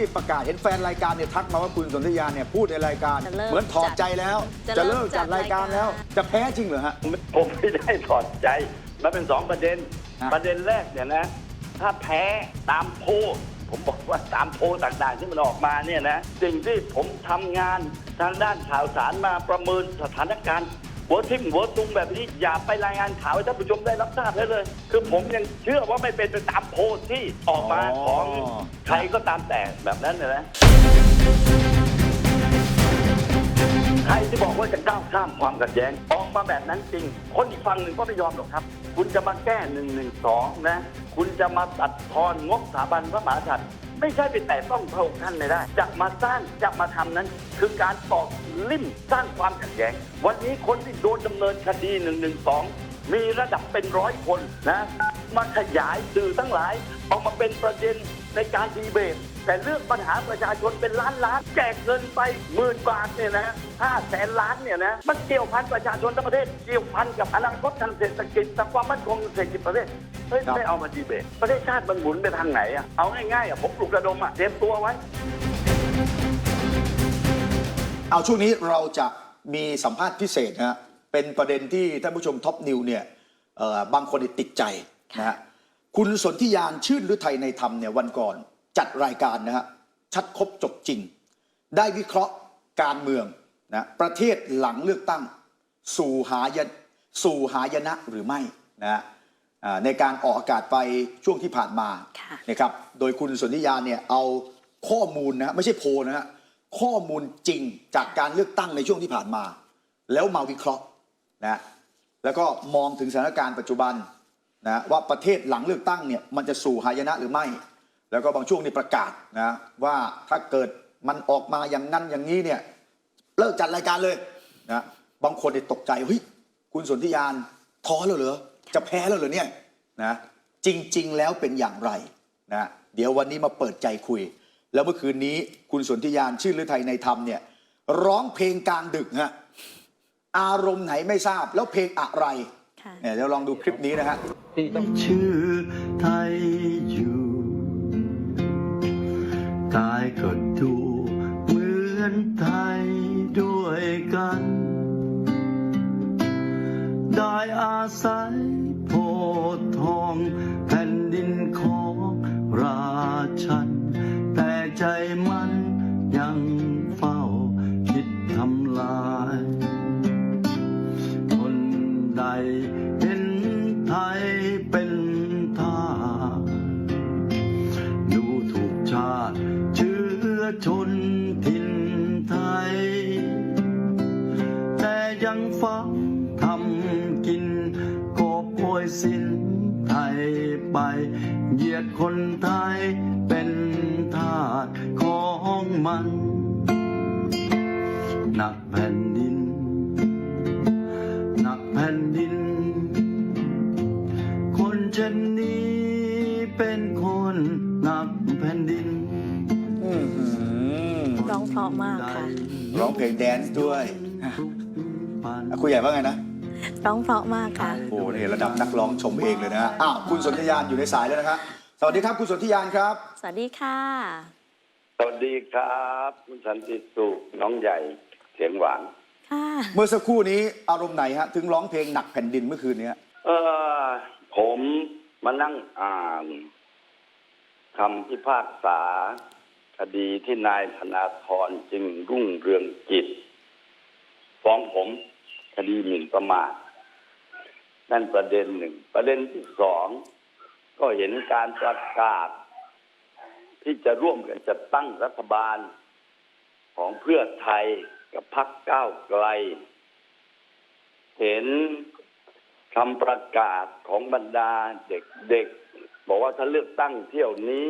ที่ประกาศเห็นแฟนรายการเนี่ยทักมาว่าคุณสนธยาเนี่ยพูดในรายการ จะเลิกเหมือนถอดใจแล้ว จะจะเลิเลิกกจัดรายการแล้วจัดรายการจะแพ้จริงเหรอฮะ ผมไม่ได้ถอดใจ มันเป็นสองประเด็นฮะประเด็นแรกเนี่ยนะ ถ้าแพ้ตามโพลผมบอกว่าตามโพลต่างๆ ที่มันออกมาเนี่ยนะ สิ่งที่ผมทำงานทางด้านข่าวสารมาประเมินสถานการณ์ หัวทิ่มหัวตุงแบบนี้อย่าไปรายงานข่าวให้ท่านผู้ชมได้รับทราบได้เลย คือผมยังเชื่อว่าไม่เป็นไปตามโพลที่ออกมาของใครก็ตามแต่แบบนั้นนะนะใครที่บอกว่าจะก้าวข้ามความขัดแย้งออกมาแบบนั้นจริง คนอีกฝั่งหนึ่งก็ไม่ยอมหรอกครับ คุณจะมาแก้หนึ่งหนึ่งสองนะ คุณจะมาตัดทอนงบสถาบันพระมหากษัตริย์ ไม่ใช่ไปแต่ต้องพระองค์ท่านไม่ได้ จะมาสร้างจะมาทำนั้น คือการตอกลิ่มสร้างความขัดแย้ง วันนี้คนที่โดนดำเนินคดีหนึ่งหนึ่งสองมีระดับเป็นร้อยคนนะมาขยายสื่อทั้งหลายเอามาเป็นประเด็นในการดีเบต แต่เรื่องปัญหาประชาชนเป็นล้านล้านแจกเงินไปหมื่นบาทเนี่ยนะห้าแสนล้านเนี่ยนะมันเกี่ยวพันประชาชนทั้งประเทศเกี่ยวพันกับอนาคตทางเศรษฐกิจทางความมั่นคงทางเศรษฐกิจประเทศ เฮ้ยครับไม่เอามาดีเบตประเทศชาติมันหมุนไปทางไหนอะเอาง่ายๆอะผมปลุกระดมอะเตรียมตัวไว้ เอาช่วงนี้เราจะมีสัมภาษณ์พิเศษนะฮะเป็นประเด็นที่ท่านผู้ชมท็อปนิวเนี่ยเอ่อบางคนเนี่ยติดใจนะฮะคุณสนธิยานชื่นฤทัยในธรรมเนี่ยวันก่อนจัดรายการนะฮะชัดครบจบจริง ได้วิเคราะห์การเมืองนะประเทศหลังเลือกตั้ง สู่หายนสู่หายนะหรือไม่นะฮะอ่า ในการออกอากาศไปช่วงที่ผ่านมาค่ะนะครับโดยคุณสนธิยาเนี่ยเอาข้อมูลนะฮะไม่ใช่โพลนะฮะข้อมูลจริงจากการเลือกตั้งในช่วงที่ผ่านมา แล้วมาวิเคราะห์นะแล้วก็มองถึงสถานการณ์ปัจจุบันนะว่าประเทศหลังเลือกตั้งเนี่ยมันจะสู่หายนะหรือไม่ แล้วก็บางช่วงนี่ประกาศนะว่าถ้าเกิดมันออกมาอย่างนั้นอย่างนี้เนี่ยเลิกจัดรายการเลยนะบางคนเนี่ยตกใจเฮ้ยคุณสนธิยานท้อแล้วเหรอจะแพ้แล้วเหรอเนี่ย นะจริง ๆ แล้วเป็นอย่างไรนะเดี๋ยววันนี้มาเปิดใจคุย แล้วเมื่อคืนนี้คุณสนธิยานชื่อฤทัยในธรรมเนี่ยร้องเพลงกลางดึกฮะอารมณ์ไหนไม่ทราบแล้วเพลงอะไรค่ะเนี่ยเดี๋ยวลองดูคลิปนี้นะฮะชื่อไทยอยู่ตายก็ดูเหมือนไทยด้วยกัน ได้อาศัย ยียดคนไทยเป็นทาสของมัน หนักแผ่นดิน หนักแผ่นดิน คนเช่นนี้เป็นคนหนักแผ่นดิน อื้อหือร้องเพราะมากค่ะ ร้องเพลงแดนซ์ด้วยอะคุยใหญ่ว่าไงนะ ร้องเพราะมากค่ะ โอ้นี่ระดับนักร้องชมเองเลยนะฮะอ้าวคุณสนธยานอยู่ในสายแล้วนะครับ สวัสดีครับคุณสนธยานครับ สวัสดีค่ะ สวัสดีครับคุณสันติสุขน้องใหญ่เสียงหวานค่ะ เมื่อสักครู่นี้อารมณ์ไหนฮะ ถึงร้องเพลงหนักแผ่นดินเมื่อคืนนี้เออผมมานั่งอ่านคำพิพากษา คดีที่นายธนาธรจึงรุ่งเรืองกิจฟ้องผมคดีหมิ่นประมาทนั่นประเด็นหนึ่ง ประเด็นที่สอง ก็เห็นการประกาศ ที่จะร่วมกันจัดตั้งรัฐบาลของเพื่อไทยกับพรรคก้าวไกล เห็นคำประกาศของบรรดาเด็กๆ บอกว่าถ้าเลือกตั้งเที่ยวนี้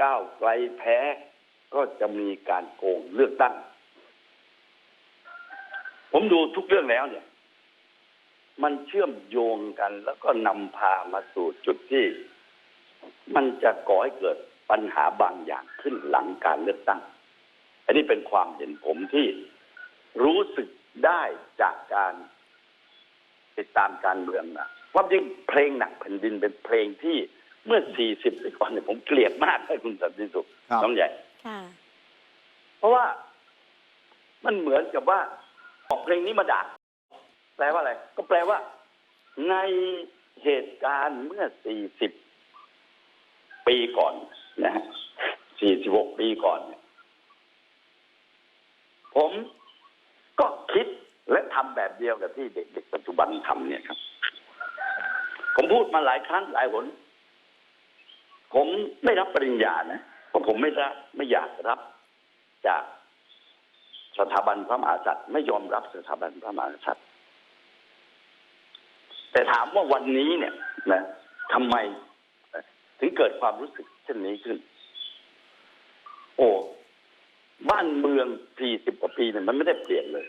ก้าวไกลแพ้ ก็จะมีการโกงเลือกตั้ง ผมดูทุกเรื่องแล้วเนี่ย มันเชื่อมโยงกันแล้วก็นำพามาสู่จุดที่ มันจะก่อให้เกิดปัญหาบางอย่างขึ้นหลังการเลือกตั้ง อันนี้เป็นความเห็นผมที่รู้สึกได้จากการติดตามการเมืองนะความจริงเพลงหนักแผ่นดินเป็นเพลงที่เมื่อ 40ปีก่อนเนี่ยผมเกลียดมากให้คุณสันติสุขครับน้องใหญ่ค่ะเพราะว่ามันเหมือนกับว่าออกเพลงนี้มาด่าแปลว่าอะไร ก็แปลว่า ในเหตุการณ์เมื่อ 40 ปีก่อนนะฮะ46ปีก่อนเนี่ยผมก็คิดและทำแบบเดียวกับที่เด็กๆปัจจุบันทำเนี่ยครับ ผมพูดมาหลายครั้งหลายหน ผมไม่รับปริญญานะเพราะผมไม่รับไม่อยากรับจากสถาบันพระมหากษัตริย์ไม่ยอมรับสถาบันพระมหากษัตริย์แต่ถามว่าวันนี้เนี่ยนะทำไม ถึงเกิดความรู้สึกเช่นนี้ขึ้น โอ้บ้านเมือง40กว่าปีเนี่ยมันไม่ได้เปลี่ยนเลย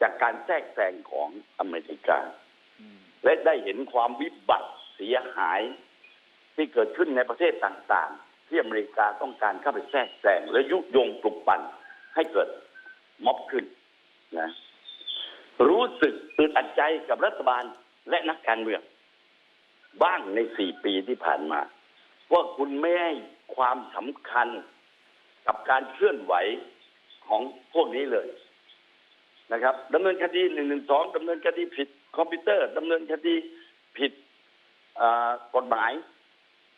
จากการแทรกแซงของอเมริกา และได้เห็นความวิบัติเสียหาย ที่เกิดขึ้นในประเทศต่างๆ ที่อเมริกาต้องการเข้าไปแทรกแซงและยุยงปลุกปั่นให้เกิดม็อบขึ้นนะรู้สึกอึดอัดใจกับรัฐบาลและนักการเมือง บ้างในสี่ปีที่ผ่านมา ว่าคุณไม่ให้ความสำคัญกับการเคลื่อนไหวของพวกนี้เลยนะครับดำเนินคดีหนึ่งหนึ่งสองดำเนินคดีผิดคอมพิวเตอร์ดำเนินคดีผิดอ่ากฎหมาย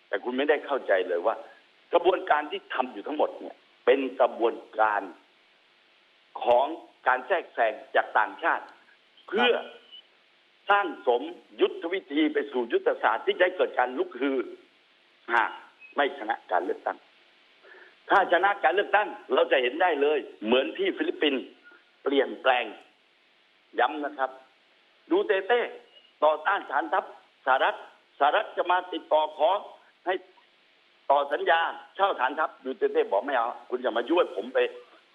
แต่คุณไม่ได้เข้าใจเลยว่า กระบวนการที่ทำอยู่ทั้งหมดเนี่ย เป็นกระบวนการของการแทรกแซงจากต่างชาติ เพื่อสร้างสมยุทธวิธีไปสู่ยุทธศาสตร์ที่จะให้เกิดการลุกฮือ หากไม่ชนะการเลือกตั้ง ถ้าชนะการเลือกตั้ง เราจะเห็นได้เลย เหมือนที่ฟิลิปปินส์เปลี่ยนแปลง ย้ำนะครับ ดูเตเต้ต่อต้านฐานทัพสหรัฐสหรัฐจะมาติดต่อขอให้ต่อสัญญาเช่าฐานทัพดูเตเต้บอกไม่เอา คุณอย่ามายุ่ยผมไป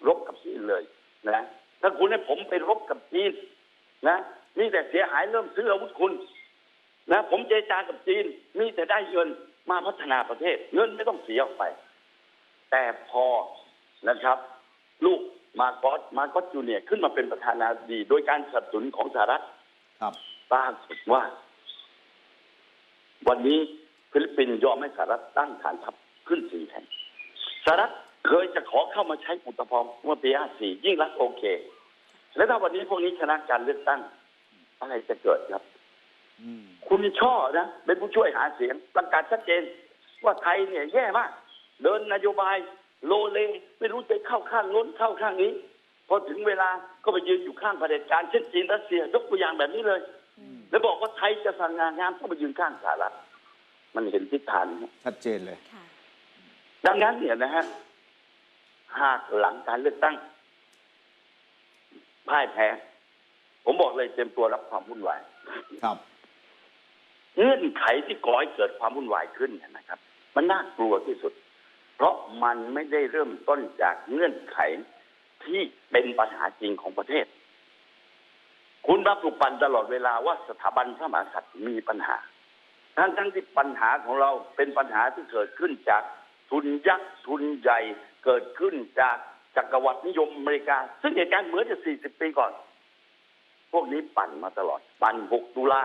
รบกับจีนเลยนะถ้าคุณให้ผมไปรบกับจีนนะนี่แต่เสียหายเริ่มซื้ออาวุธคุณนะผมเจรจากับจีนมีแต่ได้เงิน มาพัฒนาประเทศ เงินไม่ต้องเสียออกไป แต่พอนะครับ ลูกมาโกอสมาโกอสจูเนียร์ขึ้นมาเป็นประธานาธิบดีโดยการสนับสนุนของสหรัฐครับปรากฏว่า วันนี้ฟิลิปปินส์ยอมให้สหรัฐตั้งฐานทัพขึ้นสี่แห่งสหรัฐเคยจะขอเข้ามาใช้อุตภพรเมื่อปี54ยิ่งรักษณ์โอเค แล้วถ้าวันนี้พวกนี้ชนะการเลือกตั้ง อะไรจะเกิดครับอืม คุณช่อนะเป็นผู้ช่วยหาเสียงประกาศชัดเจน ว่าไทยเนี่ยแย่มาก เดินนโยบายโลเลไม่รู้จะเข้าข้างโน้นเข้าข้างนี้ พอถึงเวลาก็ไปยืนอยู่ข้างเผด็จการเช่นจีนรัสเซียยกตัวอย่างแบบนี้เลย แล้วบอกว่าไทยจะสั่งงานงานต้องไปยืนข้างสหรัฐมันเห็นทิศทางนะชัดเจนเลยค่ะดังนั้นเนี่ยนะฮะหากหลังการเลือกตั้งพ่ายแพ้ ผมบอกเลยเตรียมตัวรับความวุ่นวายครับ เงื่อนไขที่ก่อให้เกิดความวุ่นวายขึ้นเนี่ยนะครับ มันน่ากลัวที่สุด เพราะมันไม่ได้เริ่มต้นจากเงื่อนไขที่เป็นปัญหาจริงของประเทศ คุณรับปลุกปั่นตลอดเวลาว่าสถาบันพระมหากษัตริย์มีปัญหา ทั้งทั้งที่ปัญหาของเราเป็นปัญหาที่เกิดขึ้นจากทุนยักษ์ทุนใหญ่เกิดขึ้นจากจักรวรรดินิยมอเมริกา ซึ่งเหตุการณ์เหมือนจะ40 ปีก่อน พวกนี้ปั่นมาตลอด ปั่น 6 ตุลา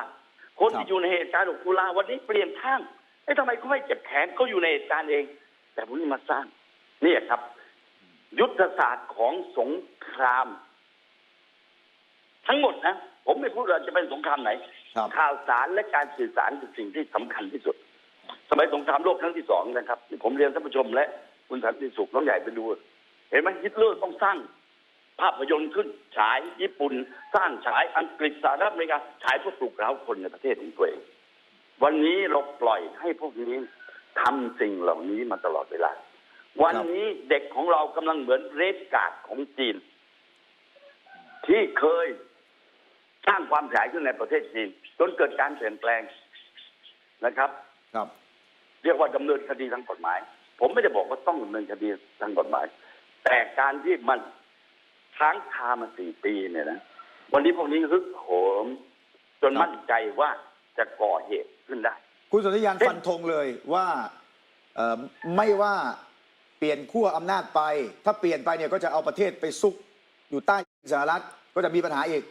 คนครับที่อยู่ในเหตุการณ์6ตุลาวันนี้เปลี่ยนข้างเอ้ทำไมเขาไม่เจ็บแขนเขาอยู่ในเหตุการณ์เอง แต่พวกนี้มาสร้างเนี่ยครับ ยุทธศาสตร์ของสงคราม ทั้งหมดนะผมไม่พูดว่าจะเป็นสงครามไหนครับข่าวสารและการสื่อสารคือสิ่งที่สำคัญที่สุด สมัยสงครามโลกครั้งที่สองนะครับที่ผมเรียนท่านผู้ชมและคุณสันติสุขน้องใหญ่ไปดู เห็นไหมฮิตเลอร์ต้องสร้าง ภาพยนตร์ขึ้นฉายญี่ปุ่น สร้างฉายอังกฤษสหรัฐอเมริกาฉายเพื่อปลุกเร้าคนในประเทศของตัวเอง วันนี้เราปล่อยให้พวกนี้ทำสิ่งเหล่านี้มาตลอดเวลา วันนี้เด็กของเรากำลังเหมือนเรดการ์ดของจีน ที่เคยสร้างความเสียหายขึ้นในประเทศจีนจนเกิดการเปลี่ยนแปลงนะครับ ครับ เรียกว่าดำเนินคดีทางกฎหมาย ผมไม่ได้บอกว่าต้องดำเนินคดีทางกฎหมาย แต่การที่มัน ค้างคามาสี่ปีเนี่ยนะวันนี้พวกนี้ฮึกโหม จนครับมั่นใจว่าจะก่อเหตุขึ้นได้ คุณสนธิยานเอ๊ะฟันธงเลยว่าเอ่อไม่ว่าเปลี่ยนขั้วอำนาจไป ถ้าเปลี่ยนไปเนี่ยก็จะเอาประเทศไปซุกอยู่ใต้สหรัฐก็จะมีปัญหาอีก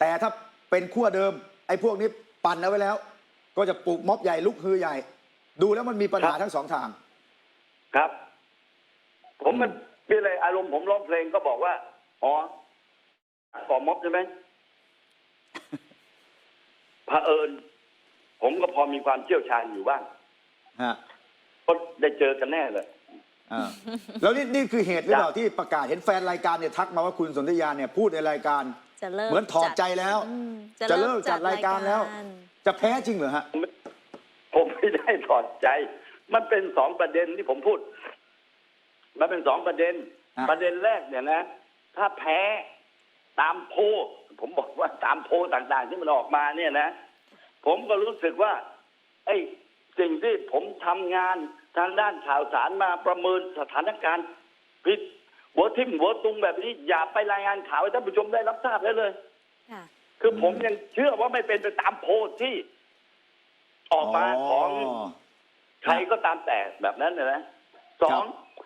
แต่ถ้าเป็นขั้วเดิม ไอ้พวกนี้ปั่นเอาไว้แล้ว ก็จะปลุกม็อบใหญ่ลุกฮือใหญ่ ดูแล้วมันมีปัญหาครับทั้งสองทาง ครับ ผมมันพี่เลยอารมณ์ผมร้องเพลงก็บอกว่า อ๋อก่อม็อบใช่ไหมเผอิญผมก็พอมีความเชี่ยวชาญอยู่บ้างฮะก็ได้เจอกันแน่เลยอ่าแล้วนี่นี่คือเหตุหรือเปล่าจ้ะที่ประกาศเห็นแฟนรายการเนี่ยทักมาว่าคุณสนธยาเนี่ยพูดในรายการ จะเลิกเหมือนถอดใจแล้ว อืมจะเลิกจัดรายการแล้ว จะแพ้จริงเหรอฮะ ผมไม่ได้ถอดใจ มันเป็นสองประเด็นที่ผมพูด มันเป็นสองประเด็นฮะประเด็นแรกเนี่ยนะ ถ้าแพ้ตามโพลผมบอกว่าตามโพลต่างๆ ที่มันออกมาเนี่ยนะ ผมก็รู้สึกว่า ไอ้สิ่งที่ผมทำงานทางด้านข่าวสารมาประเมินสถานการณ์ผิดหัวทิ่มหัวตุงแบบนี้ อย่าไปรายงานข่าวให้ท่านผู้ชมได้รับทราบได้เลยค่ะคือผมยังเชื่อว่าไม่เป็นไปตามโพลที่ ออกมาของใครก็ตามแต่แบบนั้นนะนะสอง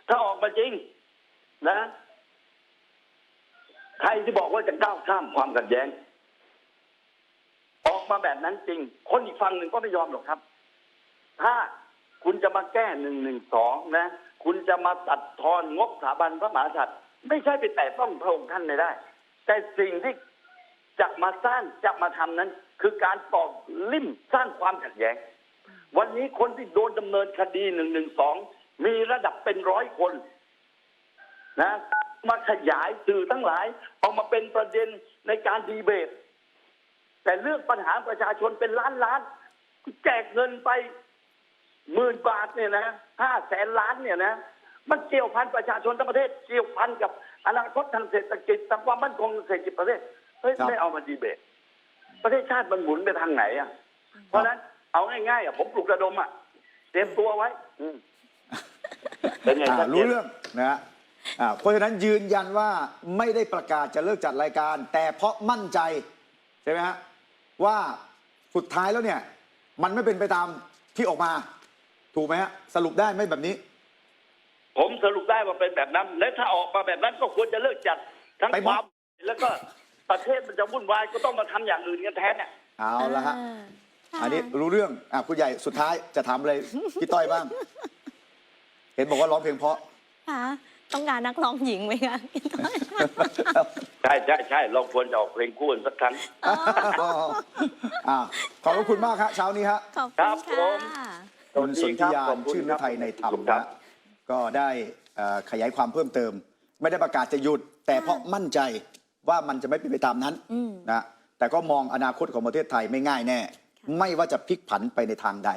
ถ้าออกมาจริง นะ ใครที่บอกว่าจะก้าวข้ามความขัดแย้ง ออกมาแบบนั้นจริง คนอีกฝั่งหนึ่งก็ไม่ยอมหรอกครับ ถ้าคุณจะมาแก้หนึ่งหนึ่งสองนะ คุณจะมาตัดทอนงบสถาบันพระมหากษัตริย์ไม่ใช่ไปแต่ต้องพระองค์ท่านไม่ได้ แต่สิ่งที่จะมาสร้างจะมาทำนั้น คือการตอกลิ่มสร้างความขัดแย้ง วันนี้คนที่โดนดำเนินคดีหนึ่งหนึ่งสองมีระดับเป็นร้อยคน นะ มาขยายสื่อทั้งหลาย เอามาเป็นประเด็นในการดีเบต แต่เรื่องปัญหาประชาชนเป็นล้านล้านแจกเงินไปหมื่นบาทเนี่ยนะห้าแสนล้านเนี่ยนะมันเกี่ยวพันประชาชนทั้งประเทศ เกี่ยวพันกับอนาคตทางเศรษฐกิจทางความมั่นคงทางเศรษฐกิจประเทศเฮ้ยครับไม่เอามาดีเบต ประเทศชาติมันหมุนไปทางไหนอะ เพราะฉะนั้นเอาง่ายๆอะผมปลุกระดมอะเตรียมตัวไว้อืมเป็นไงอ่าชัดเจนรู้เรื่องนะฮะ อ่าเพราะฉะนั้นยืนยันว่าไม่ได้ประกาศจะเลิกจัดรายการ แต่เพราะมั่นใจใช่ไหมฮะว่าสุดท้ายแล้วเนี่ย มันไม่เป็นไปตามที่ออกมา ถูกไหมฮะสรุปได้ไหมแบบนี้ ผมสรุปได้ว่าเป็นแบบนั้น และถ้าออกมาแบบนั้นก็ควรจะเลิกจัดทั้งไปคม็อบวามแล้วก็ประเทศมันจะวุ่นวายก็ต้องมาทำอย่างอื่นกันแทนเนี่ย เอาละฮะค่ะอันนี้รู้เรื่องอะคุณใหญ่สุดท้ายจะถามอะไรพี่ต้อยบ้าง เห็นบอกว่าร้องเพลงเพราะ ค่ะ ต้องการนักร้องหญิงไหมคะพี่ต้อยใช่ใช่ใช่เราควรจะออกเพลงคู่กันสักครั้ง อ่าขอบพระคุณมากครับเช้านี้ฮะขอบครัคุบณผมค่ะ คุณสนธิยาขนอบคุณชื่นครับไทยในธรรมขอบคุณคนะรับฮะก็ได้เอ่อขยายความเพิ่มเติม ไม่ได้ประกาศจะหยุด แต่เพราะมั่นใจว่ามันจะไม่เป็นไปตามนั้นอืม นะแต่ก็มองอนาคตของประเทศไทยไม่ง่ายแน่ ไม่ว่าจะพลิกผันไปในทางใด